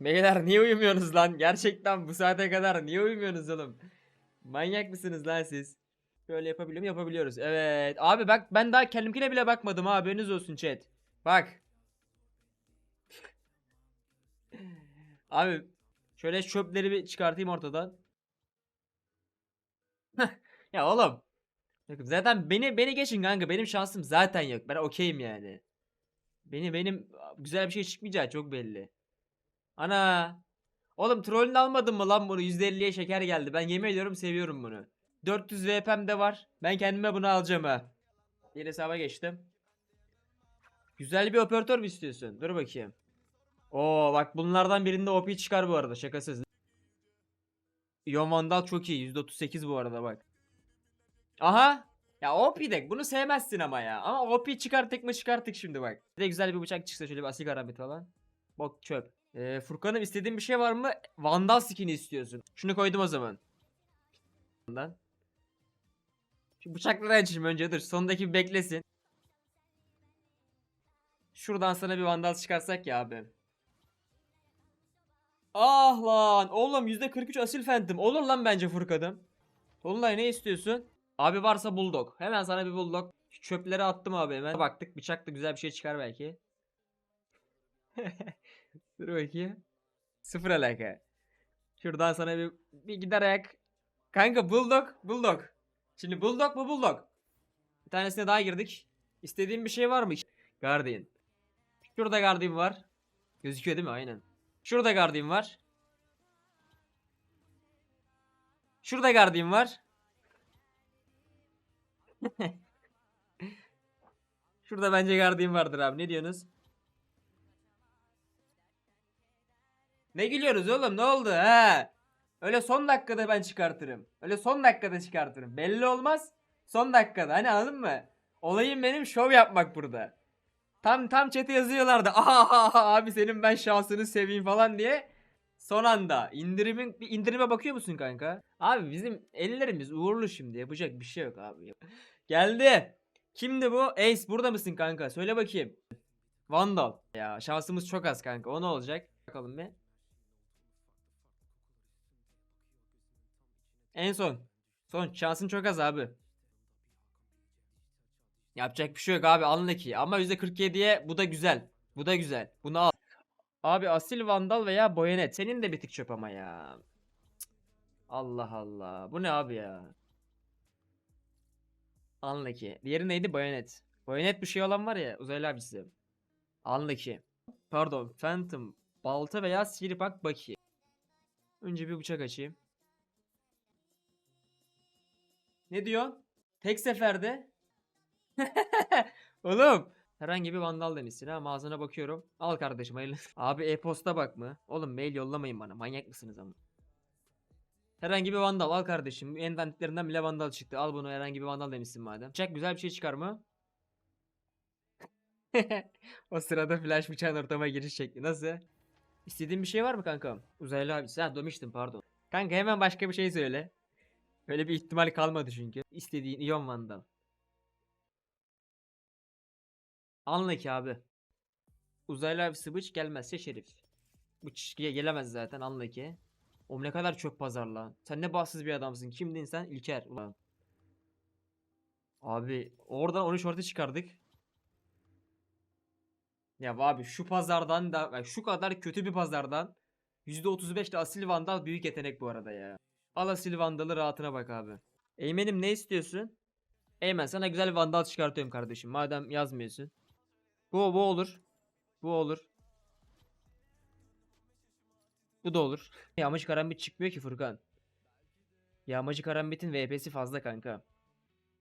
Beyler niye uyumuyorsunuz lan? Gerçekten bu saate kadar niye uyumuyorsunuz oğlum? Manyak mısınız lan siz? Böyle yapabiliyor muyum? Yapabiliyoruz. Evet. Abi bak ben daha kendimkine bile bakmadım ha. Haberiniz olsun chat. Bak. Abi şöyle çöpleri bir çıkartayım ortadan. Ya oğlum. Zaten beni beni geçin kanka. Benim şansım zaten yok. Ben okeyim yani. Beni benim güzel bir şey çıkmayacağı çok belli. Ana. Oğlum trollünü almadın mı lan bunu? %50'ye şeker geldi. Ben yemin ediyorum seviyorum bunu. 400 VP'm de var. Ben kendime bunu alacağım ha. Bir hesaba geçtim. Güzel bir operatör mü istiyorsun? Dur bakayım. Oo bak bunlardan birinde OP çıkar bu arada şakasız. Ion Vandal çok iyi. %38 bu arada bak. Aha. Ya OP deck bunu sevmezsin ama ya. Ama OP çıkarttık mı çıkarttık şimdi bak. Bir de güzel bir bıçak çıksa şöyle bir asil karambit falan. Bok çöp. Ee, Furkan'ım istediğin bir şey var mı? Vandal skin'i istiyorsun. Şunu koydum o zaman. Bundan. Şu bıçakları açayım önce dur. Sondaki bir beklesin. Şuradan sana bir vandal çıkarsak ya abi. Ah lan oğlum %43 asil phantom. Olur lan bence Furkan'ım. Dolunay ne istiyorsun? Abi varsa bulldog. Hemen sana bir bulldog. Çöpleri attım abi hemen. Baktık bıçakla güzel bir şey çıkar belki. Dur bakayım. Sıfır alaka. Şuradan sana bir, bir gider ayak. Kanka bulldog, bulldog. Şimdi bulldog mu bulldog? Bir tanesine daha girdik. İstediğin bir şey var mı? Guardian. Şurada Guardian var. Gözüküyor değil mi? Aynen. Şurada Guardian var. Şurada Guardian var. Şurada bence Guardian vardır abi. Ne diyorsunuz? Ne gülüyoruz oğlum? Ne oldu ha? Öyle son dakikada ben çıkartırım. Öyle son dakikada çıkartırım. Belli olmaz. Son dakikada. Hani anladın mı? Olayım benim şov yapmak burada. Tam tam chat'e yazıyorlardı. Aha abi senin ben şansını seveyim falan diye. Son anda indirimin bir indirime bakıyor musun kanka? Abi bizim ellerimiz uğurlu şimdi. Yapacak bir şey yok abi. Geldi. Kimdi bu? Ace burada mısın kanka? Söyle bakayım. Vandal. Ya şansımız çok az kanka. O ne olacak? Bakalım bir. En son. Son. Şansın çok az abi. Yapacak bir şey yok abi alın ki. Ama %47'ye bu da güzel. Bu da güzel. Bunu al. Abi asil vandal veya boyanet. Senin de bir tık çöp ama ya. Allah Allah. Bu ne abi ya? Unlucky. Diğeri neydi? Bayonet. Bayonet bir şey olan var ya uzaylı abisi. Unlucky. Pardon. Phantom. Balta veya sihirpak baki. Önce bir bıçak açayım. Ne diyor? Tek seferde. Oğlum. Herhangi bir vandal demişsin ha mağazana bakıyorum. Al kardeşim hayırlı. Abi e-posta bak mı? Oğlum mail yollamayın bana. Manyak mısınız ama? Herhangi bir vandal al kardeşim. En dandiklerinden bile vandal çıktı. Al bunu herhangi bir vandal demişsin madem. Bıçak güzel bir şey çıkar mı? o sırada flash bıçağın ortama giriş şekli. Nasıl? İstediğin bir şey var mı kankam? Uzaylı abi. Ha demiştim pardon. Kanka hemen başka bir şey söyle. Öyle bir ihtimal kalmadı çünkü. İstediğin iyon vandal. Anla ki abi. Uzaylı abi sıvıç gelmezse şerif. Bu çizgiye gelemez zaten anla ki. O ne kadar çok pazar lan. Sen ne bahtsız bir adamsın. Kimdin sen? İlker ulan. Abi oradan 13 orta çıkardık. Ya abi şu pazardan da şu kadar kötü bir pazardan %35 de asil vandal büyük yetenek bu arada ya. Al asil vandalı rahatına bak abi. Eymen'im ne istiyorsun? Eymen sana güzel vandal çıkartıyorum kardeşim. Madem yazmıyorsun. Bu bu olur. Bu olur. Bu da olur. Yağmacı karambit çıkmıyor ki Furkan. Yağmacı karambitin VP'si fazla kanka.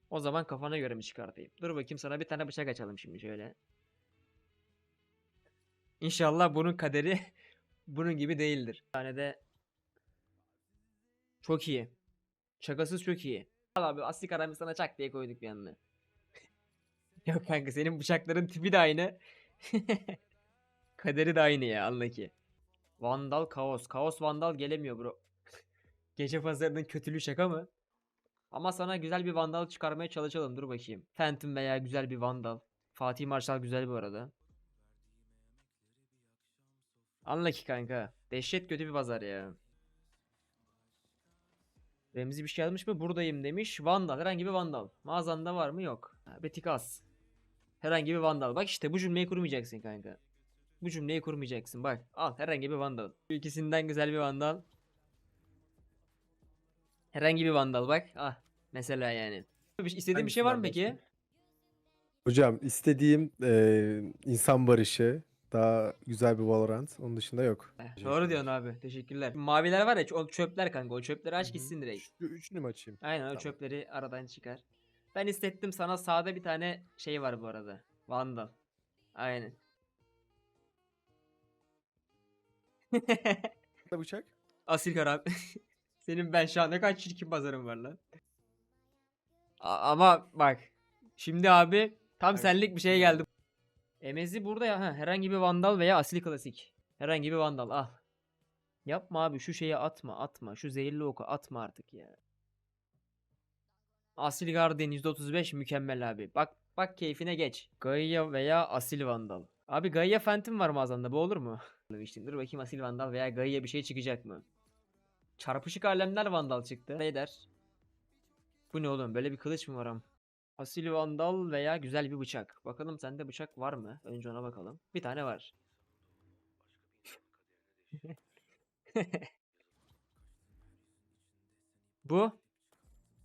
O zaman kafana göre mi çıkartayım? Dur bakayım sana bir tane bıçak açalım şimdi şöyle. İnşallah bunun kaderi bunun gibi değildir. Bir tane de çok iyi. Şakasız çok iyi. Al abi asli karambit sana çak diye koyduk bir yanına. Yok kanka senin bıçakların tipi de aynı. Kaderi de aynı ya anla ki. Vandal kaos. Kaos vandal gelemiyor bro. Gece pazarının kötülüğü şaka mı? Ama sana güzel bir vandal çıkarmaya çalışalım. Dur bakayım. Phantom veya güzel bir vandal. Fatih Marşal güzel bu arada. Anla ki kanka. Dehşet kötü bir pazar ya. Remzi bir şey yazmış mı? Buradayım demiş. Vandal. Herhangi bir vandal. Mağazanda var mı? Yok. Betik az. Herhangi bir vandal. Bak işte bu cümleyi kurmayacaksın kanka. Bu cümleyi kurmayacaksın. Bak al herhangi bir vandal. İkisinden güzel bir vandal. Herhangi bir vandal bak. Ah. Mesela yani. Bir- İstediğin bir şey var mı peki? Hocam istediğim eee, insan barışı, daha güzel bir Valorant. Onun dışında yok. Doğru diyorsun abi. Teşekkürler. Maviler var ya o çöpler kanka. O çöpleri aç gitsin direkt. Şu üçünü mü açayım? Aynen o Tamam. çöpleri aradan çıkar. Ben hissettim sana sağda bir tane şey var bu arada. Vandal. Aynen. Da bıçak. Asil karam. Senin ben şu an ne kadar çirkin pazarın var lan. A- ama bak. Şimdi abi tam Bak, senlik bir şey geldi. Emezi burada ya. Ha, herhangi bir vandal veya asil klasik. Herhangi bir vandal al. Yapma abi şu şeyi atma atma. Şu zehirli oku atma artık ya. Asil Guardian %35 mükemmel abi. Bak bak keyfine geç. Gaia veya Asil Vandal. Abi Gaia Phantom var mağazanda bu olur mu? Dur bakayım Asil Vandal veya Gaia bir şey çıkacak mı? Çarpışık alemler Vandal çıktı. Ne eder? Bu ne oğlum? Böyle bir kılıç mı var am? Asil Vandal veya güzel bir bıçak. Bakalım sende bıçak var mı? Önce ona bakalım. Bir tane var. Bu.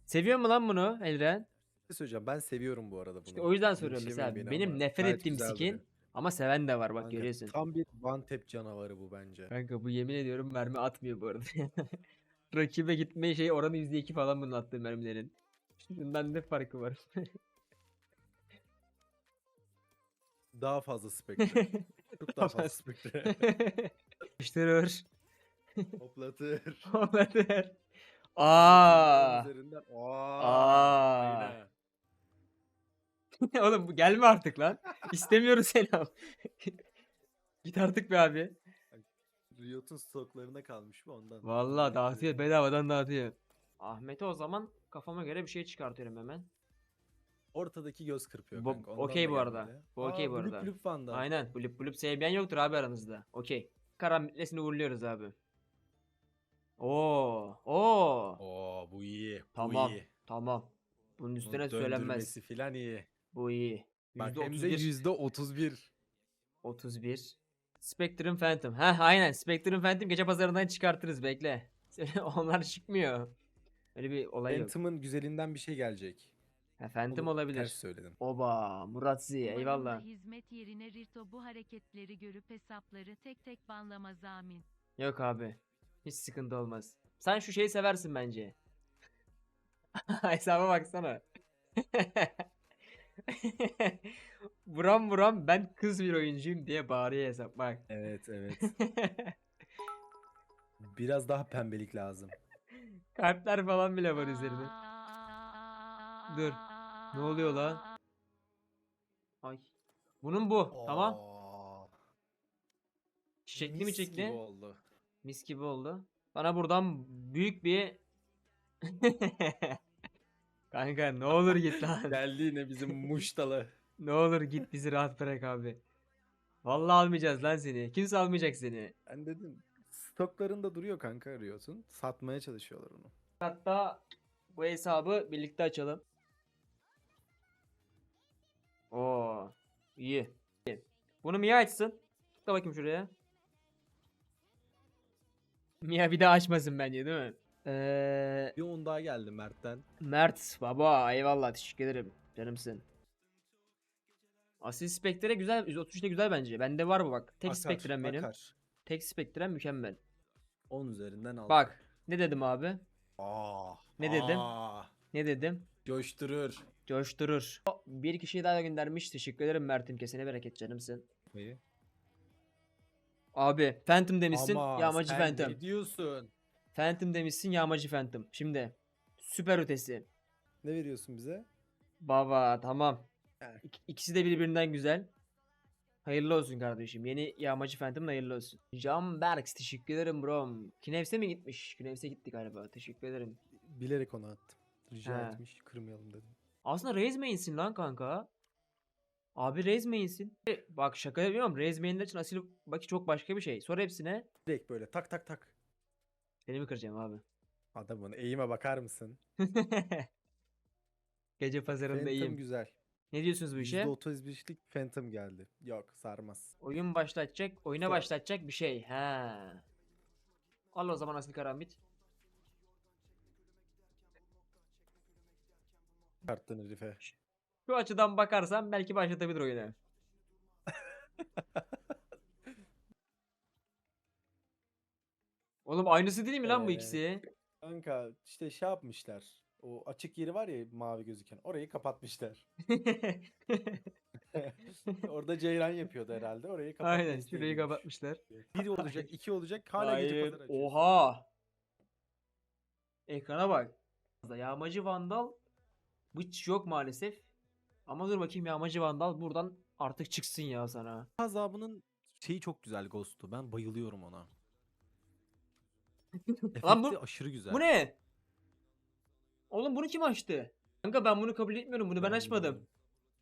Seviyor mu lan bunu Elren? Ne söyleyeceğim? Ben seviyorum bu arada bunu. İşte o yüzden soruyorum mesela. beni Benim ama nefret gayet ettiğim skin duruyor. ama seven de var bak Kanka, görüyorsun. Tam bir one tap canavarı bu bence. Kanka bu yemin ediyorum mermi atmıyor bu arada. Rakibe gitme şey oranı %2 falan bunun attığı mermilerin. Şundan ne farkı var? Daha fazla spektre. Çok daha fazla spektre. Yapıştırır. Hoplatır. Olabilir. Aa. Üzerinden. Aa. Aa. Oğlum bu gelme artık lan. İstemiyoruz seni abi. Git artık be abi. Riot'un stoklarına kalmış mı ondan? Vallahi dağıtıyor bedavadan dağıtıyor. Ahmet'e o zaman kafama göre bir şey çıkartıyorum hemen. Ortadaki göz kırpıyor Bu- kanka. ondan okey da bu arada. Bu okey Aa, bu Blüp arada. Blüp Van'da. Aynen. Blup blup sevmeyen yoktur abi aranızda. Okey. Karanlıklasını uğurluyoruz abi. Oo. Oo. Oo bu iyi. Tamam. Bu iyi. Tamam. Bunun Bunun üstüne söylenmez. döndürmesi filan iyi. Bu iyi. Bak hem de %31. yüzde 31. 31. Spectrum Phantom. Heh aynen. Spectrum Phantom gece pazarından çıkartırız bekle. Onlar çıkmıyor. Öyle bir olay yok. Phantom'ın güzelinden bir şey gelecek. Ha, Phantom Oğlum, olabilir. Ters söyledim. Oba Muratzi Umarım da eyvallah. hizmet yerine Rito bu hareketleri görüp hesapları tek tek banlamaz amin. Yok abi. Hiç sıkıntı olmaz. Sen şu şeyi seversin bence. Hesaba baksana. buram buram ben kız bir oyuncuyum diye bağırıyor hesap bak. Evet evet. Biraz daha pembelik lazım. Kalpler falan bile var üzerinde. Dur. Ne oluyor lan? Ay. Bunun bu. Tamam. Oo, Çiçekli mi mis çiçekli? gibi oldu. Mis gibi oldu. Bana buradan büyük bir Kanka ne olur git lan. Geldi yine bizim muştalı. Ne olur git bizi rahat bırak abi. Vallahi almayacağız lan seni. Kimse almayacak seni. Ben dedim stoklarında duruyor kanka Riot'un. Satmaya çalışıyorlar onu. Hatta bu hesabı birlikte açalım. Oo, iyi. iyi. Bunu Mia açsın. Tıkla bakayım şuraya. Mia bir daha açmasın bence değil mi? Ee, Bir on daha geldi Mert'ten. Mert baba eyvallah teşekkür ederim. Canımsın. Asil Spectre güzel. 133 de güzel bence. Bende var bu bak. Tek Akar, Spectre'm benim. akar. Tek Spectre'm mükemmel. 10 üzerinden al. Bak. Ne dedim abi? Aa, Ne dedim? aa, Ne dedim? Coşturur. Coşturur. Bir kişiyi daha göndermiş. Teşekkür ederim Mert'im. Kesene bereket canımsın. İyi. Abi Phantom demişsin. Ama yağmacı sen Phantom. ne diyorsun? Phantom demişsin. Yağmacı Phantom. Şimdi. Süper ötesi. Ne veriyorsun bize? Baba tamam. İk- İkisi de birbirinden güzel. Hayırlı olsun kardeşim. Yeni yağmacı Phantom hayırlı olsun. Can Berks teşekkür ederim brom. Kinevs'e mi gitmiş? Kinevs'e gitti galiba. Teşekkür ederim. Bilerek ona attım. Rica He. etmiş. Kırmayalım dedim. Aslında Raze main'sin lan kanka. Abi Raze main'sin. Bak şaka yapıyorum. Raze main'ler için asil baki çok başka bir şey. Sor hepsine. Direkt böyle tak tak tak. Seni mi kıracağım abi? Adamın eğime bakar mısın? Gece pazarında Phantom iyiyim. güzel. Ne diyorsunuz bu işe? %35'lik Phantom geldi. Yok sarmaz. Oyun başlatacak, oyuna Sor. başlatacak bir şey. He. Al o zaman asil karambit. Karttın herife. Şu açıdan bakarsan belki başlatabilir oyunu. Oğlum aynısı değil mi lan bu Ee, ikisi? Kanka işte şey yapmışlar. O açık yeri var ya mavi gözüken. Orayı kapatmışlar. Orada ceyran yapıyordu herhalde. Orayı kapatmayı Aynen şurayı kapatmışlar. Bir olacak, iki olacak. Hala gece Hayır. pazar açıyor. Oha. Ekrana bak. Yağmacı Vandal bıç yok maalesef. Ama dur bakayım Yağmacı Vandal buradan artık çıksın ya sana. azabının şeyi çok güzel Ghost'u. Ben bayılıyorum ona. Lan bu- Efekti aşırı güzel. Bu ne? Oğlum bunu kim açtı? Kanka ben bunu kabul etmiyorum. Bunu ben açmadım.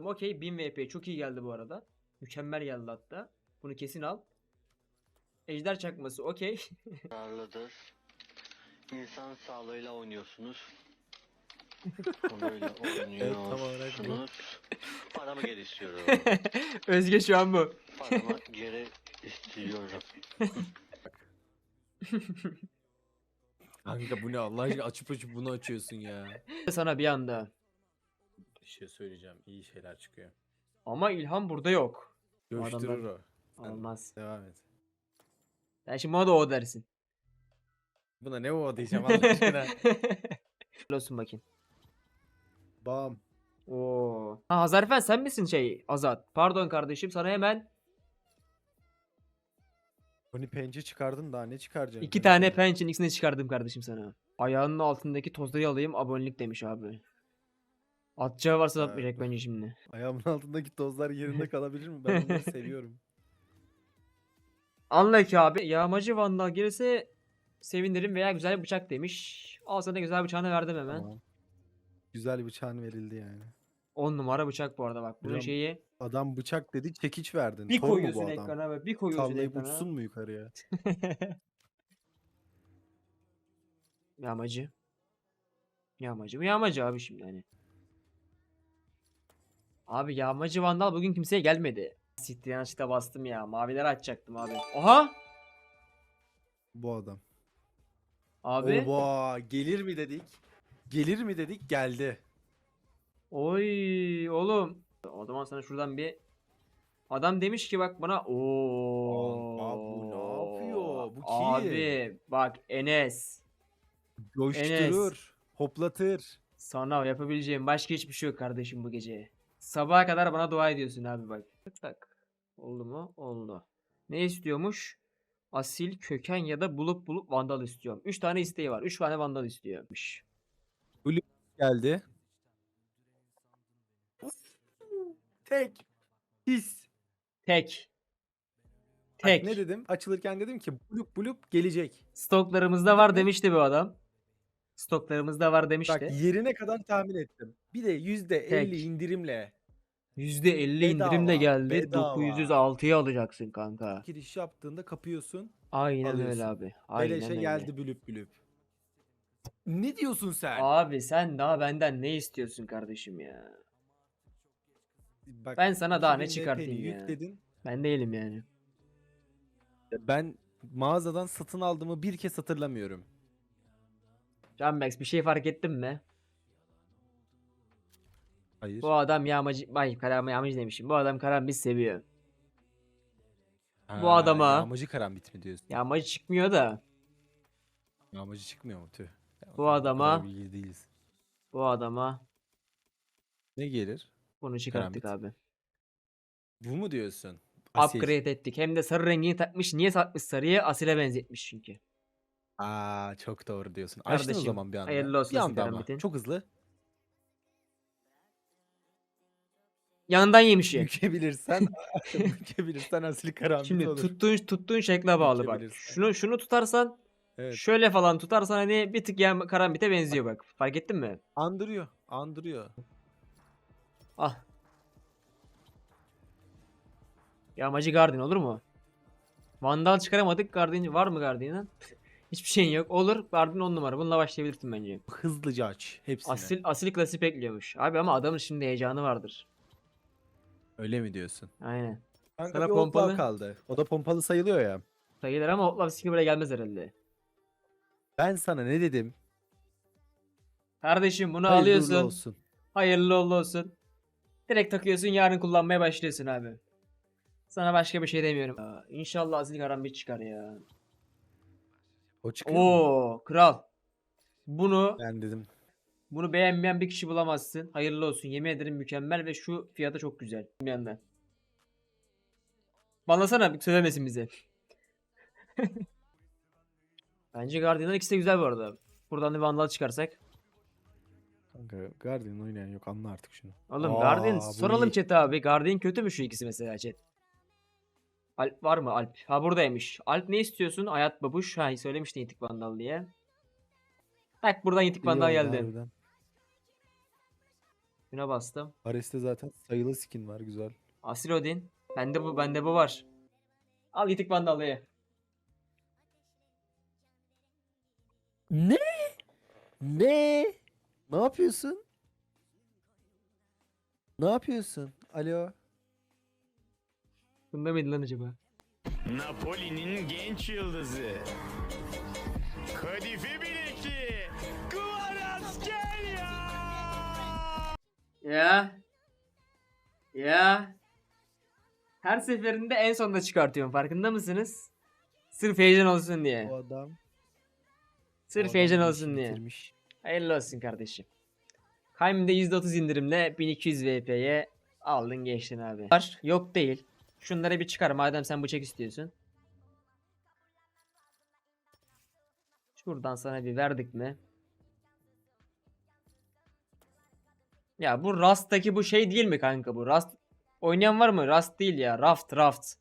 Okey 1000 VP çok iyi geldi bu arada. Mükemmel geldi hatta. Bunu kesin al. Ejder çakması okey. zararlıdır. İnsan sağlığıyla oynuyorsunuz. Bu. oynuyorsunuz. Paramı geri istiyorum. Özge şu an bu. Paramı geri istiyorum. Kanka bu ne Allah aşkına açıp açıp bunu açıyorsun ya. Sana bir anda. Bir şey söyleyeceğim. iyi şeyler çıkıyor. Ama İlhan burada yok. Coşturur o. Sen Olmaz. Devam et. Sen şimdi bana da o dersin. Buna ne o diyeceğim Allah aşkına. olsun bakayım. Bam. Oo. Ha Hazarfen sen misin şey Azat? Pardon kardeşim sana hemen Hani pençe çıkardın daha ne çıkaracaksın? iki tane pençenin ikisini çıkardım kardeşim sana. Ayağının altındaki tozları alayım abonelik demiş abi. Atacağı varsa Ha, atmayacak bence şimdi. Ayağımın altındaki tozlar yerinde kalabilir mi? Ben onları seviyorum. Anla ki abi yağmacı vandal gelirse sevinirim veya güzel bıçak demiş. Al sana güzel bıçağını verdim hemen. Tamam. Güzel bıçağın verildi yani. 10 numara bıçak bu arada bak. Bunun Hocam, şeyi Adam bıçak dedi çekiç verdin. bir Tor mu bu koyuyorsun adam? ekrana ve bir koyuyorsun Sallayıp ekrana. uçsun mu yukarıya? Yağmacı. Yağmacı mı yağmacı abi şimdi hani. Abi yağmacı vandal bugün kimseye gelmedi. Siktir yanlışlıkla bastım ya. Mavileri açacaktım abi. Oha! Bu adam. Abi. Oba gelir mi dedik? Gelir mi dedik geldi. Oy oğlum. O zaman sana şuradan bir adam demiş ki bak bana. Aa, bu ne yapıyor? Bu kim? Abi bak Enes. Coşturur. Hoplatır. Sana yapabileceğim başka hiçbir şey yok kardeşim bu gece. Sabaha kadar bana dua ediyorsun abi bak. Tak tak. Oldu mu? Oldu. Ne istiyormuş? Asil, köken ya da bulup bulup vandal istiyorum. 3 tane isteği var. 3 tane vandal istiyormuş. Geldi. Tek. His. Tek. Tek. ne dedim? Açılırken dedim ki bulup bulup gelecek. Stoklarımızda var demişti bu adam. Stoklarımızda var demişti. Bak yerine kadar tahmin ettim. Bir de %50 Tek. indirimle %50 indirimle geldi. bedava. 906'ya alacaksın kanka. giriş yaptığında kapıyorsun. Aynen öyle Alıyorsun. abi. Aynen Beleşe öyle. geldi bülüp bülüp. Ne diyorsun sen? Abi sen daha benden ne istiyorsun kardeşim ya? Bak, Ben sana daha ne 2000 çıkartayım ya? Yükledin. Ben değilim yani. Ben mağazadan satın aldığımı bir kez hatırlamıyorum. Canbex bir şey fark ettin mi? Hayır. Bu adam yağmacı... Ay karama yağmacı demişim. Bu adam karambit seviyor. bu adama- Yağmacı karambit mi diyorsun? Yağmacı çıkmıyor da. Yağmacı çıkmıyor mu tüh. Ya, Bu kadar adama- bilgili değiliz. Bu adama Ne gelir? Bunu çıkarttık Karambit. abi. Bu mu diyorsun? Asil. Upgrade ettik. Hem de sarı rengini takmış. Niye takmış sarıyı? Asile benzetmiş çünkü. Aa çok doğru diyorsun. Açtın o zaman bir anda. hayırlı olsun bir anda ama. karambitin. Çok hızlı. Yanından yemişi. Bükebilirsen, bükebilirsen asil karambit Şimdi olur. tuttuğun tuttuğun şekle bağlı bak. Şunu şunu tutarsan Evet. şöyle falan tutarsan hani bir tık ya karambite benziyor bak. Fark ettin mi? Andırıyor. Andırıyor. Ah. Yağmacı Guardian olur mu? Vandal çıkaramadık. Guardian var mı Guardian'ın? Hiçbir şeyin yok. Olur. Guardian 10 numara. Bununla başlayabilirsin bence. Hızlıca aç hepsini. Asil, asil klasik bekliyormuş. Abi ama adamın şimdi heyecanı vardır. Öyle mi diyorsun? Aynen. Kanka Sana bir pompalı kaldı. O da pompalı sayılıyor ya. Sayılır ama Outlaw skill buraya gelmez herhalde. Ben sana ne dedim? Kardeşim bunu Hayırlı alıyorsun. olsun. Hayırlı olsun. Direkt takıyorsun yarın kullanmaya başlıyorsun abi. Sana başka bir şey demiyorum. Aa, İnşallah Azil Karambit çıkar ya. O çıkıyor mu? Oo kral. Bunu Ben dedim. bunu beğenmeyen bir kişi bulamazsın. Hayırlı olsun. Yemin ederim mükemmel ve şu fiyata çok güzel. Bilmeyenler. Banlasana bir söylemesin bize. Bence Guardian'ın ikisi de güzel bu arada. Buradan bir Vandal çıkarsak. Kanka Guardian oynayan yok anla artık şunu. Oğlum Aa, Guardian bu soralım iyi. chat'e abi. Guardian kötü mü şu ikisi mesela chat? Alp var mı Alp? Ha buradaymış. Alp ne istiyorsun? Hayat babuş. Ha söylemiştin yitik vandal diye. Bak buradan yitik vandal geldi. harbiden. Şuna bastım. Ares'te zaten sayılı skin var güzel. Asil Odin. Bende bu bende bu var. Al yitik vandalı. Ne? Ne? Ne yapıyorsun? Ne yapıyorsun? Alo. Bunda mıydı lan acaba? Napoli'nin genç yıldızı. Kadife bilekli. Kvaratskhelia. Ya. Ya. Her seferinde en sonda çıkartıyorum. Farkında mısınız? Sırf heyecan olsun diye. O adam. Sırf heyecan bu olsun diye. bitirmiş. Hayırlı olsun kardeşim. Kaym'de %30 indirimle 1200 VP'ye aldın geçtin abi. Var yok değil. Şunları bir çıkar madem sen bıçak istiyorsun. Şuradan sana bir verdik mi? Ya bu Rust'taki bu şey değil mi kanka bu? Rust oynayan var mı? Rust değil ya. Raft, Raft.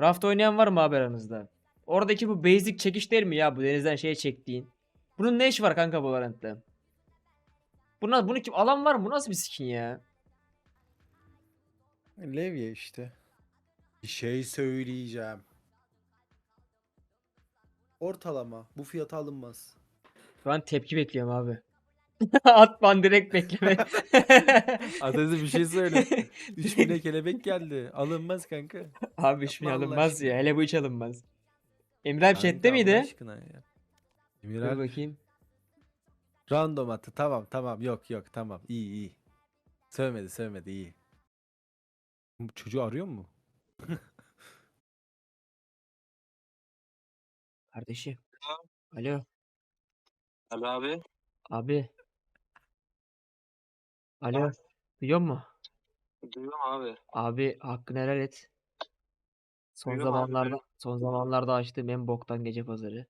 Raft oynayan var mı abi aranızda? Oradaki bu basic çekiş değil mi ya bu denizden şeye çektiğin? Bunun ne işi var kanka bu Valorant'ta? Buna, bunu kim alan var mı? Bu nasıl bir skin ya? Levye işte. Bir şey söyleyeceğim. Ortalama. Bu fiyata alınmaz. Şu an tepki bekliyorum abi. Atman direkt bekleme. Adresi bir şey söyle. 3000'e kelebek geldi. Alınmaz kanka. abi hiçbir Yapma Allah alınmaz aşkına. ya. Hele bu hiç alınmaz. Emre abi chatte miydi? aşkına ya. Dur abi, bakayım. Random attı. Tamam tamam. Yok yok tamam. İyi iyi. Sövmedi sövmedi iyi. Bu çocuğu arıyor mu? Kardeşim. Alo. Alo abi. Abi. Alo. Duyuyor musun? Duyuyorum abi. Abi hakkını helal et. Son Duyuyorum abi, zamanlarda son zamanlarda açtığım en boktan gece pazarı.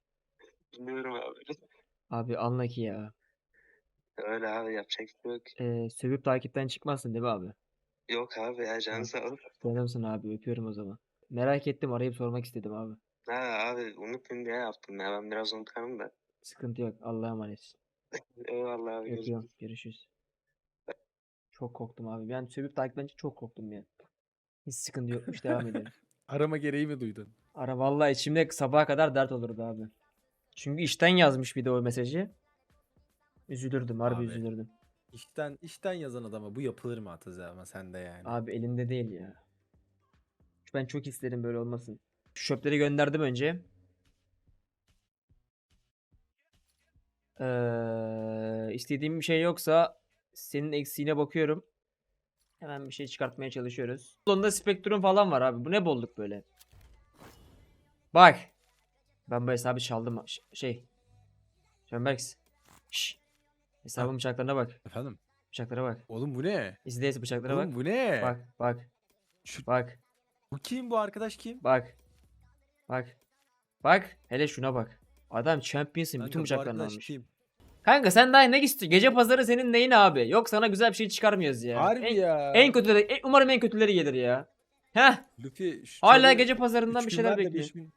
Dinliyorum abi. Abi anla ki ya. Öyle abi yapacak bir şey yok. Ee, sövüp takipten çıkmazsın değil mi abi? Yok abi ya canın sağ ol. Canımsın abi öpüyorum o zaman. Merak ettim arayıp sormak istedim abi. Ha abi unutmayayım diye yaptım ya. Ben biraz unutarım da. Sıkıntı yok. Allah'a emanet. Eyvallah abi. görüşürüz. Öpüyorum. Görüşürüz. Çok korktum abi. Ben sövüp takipten çok korktum ya. Hiç sıkıntı yokmuş. Devam edelim. Arama gereği mi duydun? Ara vallahi içimde sabaha kadar dert olurdu abi. Çünkü işten yazmış bir de o mesajı. Üzülürdüm. Harbi Abi. üzülürdüm. İşten işten yazan adama bu yapılır mı Ataze ama sende yani. Abi elimde değil ya. Ben çok isterim böyle olmasın. Şu Şöpleri gönderdim önce. Ee, istediğim bir şey yoksa senin eksiğine bakıyorum. Hemen bir şey çıkartmaya çalışıyoruz. Sonunda spektrum falan var abi. Bu ne bolluk böyle? Bak. Ben bu hesabı çaldım. Ş- şey. Schönbergs. Şş. Hesabın bıçaklarına bak. Efendim? Bıçaklara bak. Oğlum bu ne? İzle bıçaklara Oğlum bak. bu ne? Bak bak. Şu, Bak. bu kim bu arkadaş kim? Bak. Bak. Bak. Hele şuna bak. Adam championsin. Kanka, Bütün bu bıçaklarını arkadaş almış. kim? Kanka sen daha ne istiyorsun? Gece pazarı senin neyin abi? Yok sana güzel bir şey çıkarmıyoruz ya. Harbi en, ya. en kötüleri, en- umarım en kötüleri gelir ya. Heh. Luffy şu Hala gece pazarından bir gün şeyler ver de bekliyor. beş bin-